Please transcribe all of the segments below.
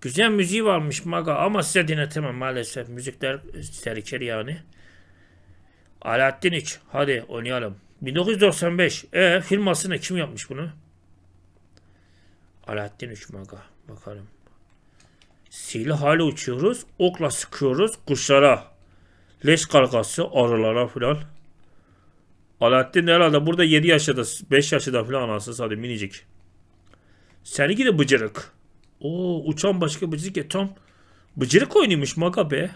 Güzel müziği varmış Maga ama size dinletemem maalesef. Müzikler tehlikeli yani. Alaaddin İç. Hadi oynayalım. 1995. E firmasını kim yapmış bunu? Alaaddin İç Maga. Bakalım. Sihirli hale uçuyoruz. Okla sıkıyoruz kuşlara. Leş kargası arılara filan. Alaaddin herhalde burada 7 yaşında 5 yaşında filan anasını satayım minicik. Seninki de bıcırık. Oo uçan başka bıcırık ya tam bıcırık oynuyormuş maga be.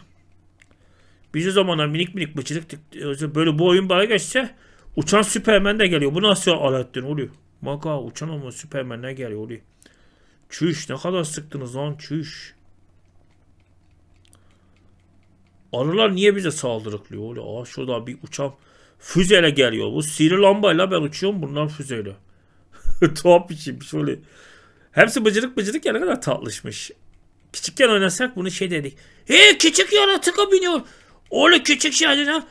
Biz o zamanlar minik minik bıcırıktık. Böyle bu oyun bana geçse uçan Süpermen de geliyor. Bu nasıl Alaaddin oluyor? Maga uçan ama Süpermen ne geliyor oluyor. Çüş ne kadar sıktınız lan çüş. Arılar niye bize saldırıklıyor? Öyle aa şurada bir uçan füzeyle geliyor. Bu sihirli lambayla ben uçuyorum bunlar füzeyle. Tuhaf bir şeymiş öyle. Hepsi bıcırık bıcırık ya ne kadar tatlışmış. Küçükken oynasak bunu şey dedik. Hey küçük yaratıka biniyor. Öyle küçük şey ne?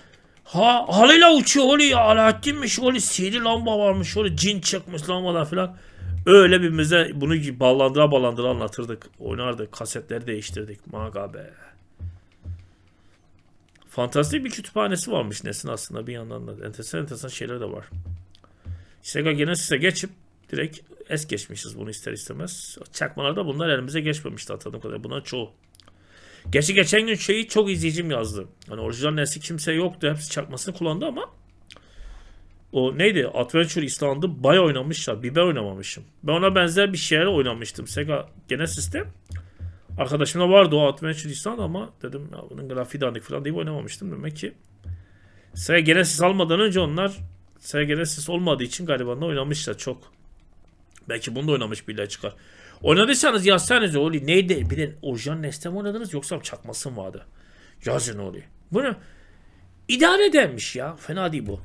Ha, halıyla uçuyor öyle ya Alaaddin'miş öyle sihirli lamba varmış öyle cin çıkmış lambalar falan. Öyle birimize bunu ballandıra ballandıra anlatırdık. Oynardık kasetleri değiştirdik. Maga be. Fantastik bir kütüphanesi varmış Nesin aslında bir yandan da. Enteresan enteresan şeyler de var. Sega Genesis'e geçip direkt es geçmişiz bunu ister istemez. Çakmalarda bunlar elimize geçmemişti hatırladığım kadarıyla. Bunlar çoğu. Gerçi geçen gün şeyi çok izleyicim yazdı. Hani orijinal nesli kimse yoktu. Hepsi çakmasını kullandı ama o neydi? Adventure Island'ı bayağı oynamışlar. Bir ben oynamamışım. Ben ona benzer bir şeyler oynamıştım. Sega Genesis'te. Arkadaşımda vardı o Adventure Island ama dedim ya bunun grafiği dandik falan deyip oynamamıştım. Demek ki Sega Genesis almadan önce onlar Sega Genesis olmadığı için galiba da oynamışlar çok. Belki bunu da oynamış bile çıkar. Oynadıysanız yazsanız Oli neydi? Bir de orijinal nesne mi oynadınız yoksa çakması mı vardı? Yazın Oli. Bunu idare edermiş ya. Fena değil bu.